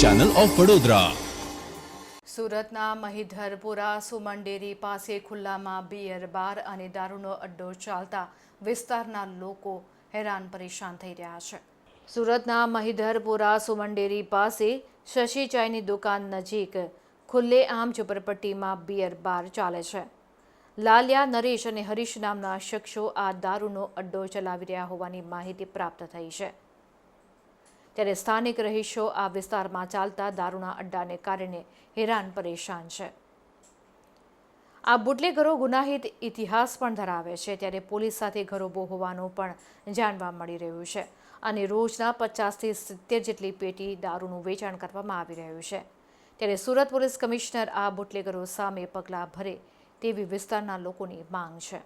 Channel of Vadodara સુરતના Mahidharpura Suman dairy પાસે ખુલ્લામાં બિયર બાર અને દારૂનો અડ્ડો ચાલતા વિસ્તારના લોકો હેરાન પરેશાન થઈ રહ્યા છે. સુરતના મહિધરપુરા સુમન ડેરી પાસે શશી ચાયની દુકાન નજીક ખુલ્લેઆમ ઝુંપડપટ્ટીમાં બિયર બાર ચાલે છે. લાલિયા, નરેશ અને હરીશ નામના શખ્સો આ દારૂનો અડ્ડો ચલાવી રહ્યા હોવાની માહિતી પ્રાપ્ત થઈ છે. ત્યારે સ્થાનિક રહીશો આ વિસ્તારમાં ચાલતા દારૂના અડ્ડાને કારણે હેરાન પરેશાન છે. આ બુટલેગરો ગુનાહિત ઇતિહાસ પણ ધરાવે છે ત્યારે પોલીસ સાથે ઘરોબો હોવાનું પણ જાણવા મળી રહ્યું છે અને રોજના પચાસથી સિત્તેર જેટલી પેટી દારૂનું વેચાણ કરવામાં આવી રહ્યું છે. ત્યારે સુરત પોલીસ કમિશનર આ બુટલેગરો સામે પગલાં ભરે તેવી વિસ્તારના લોકોની માંગ છે.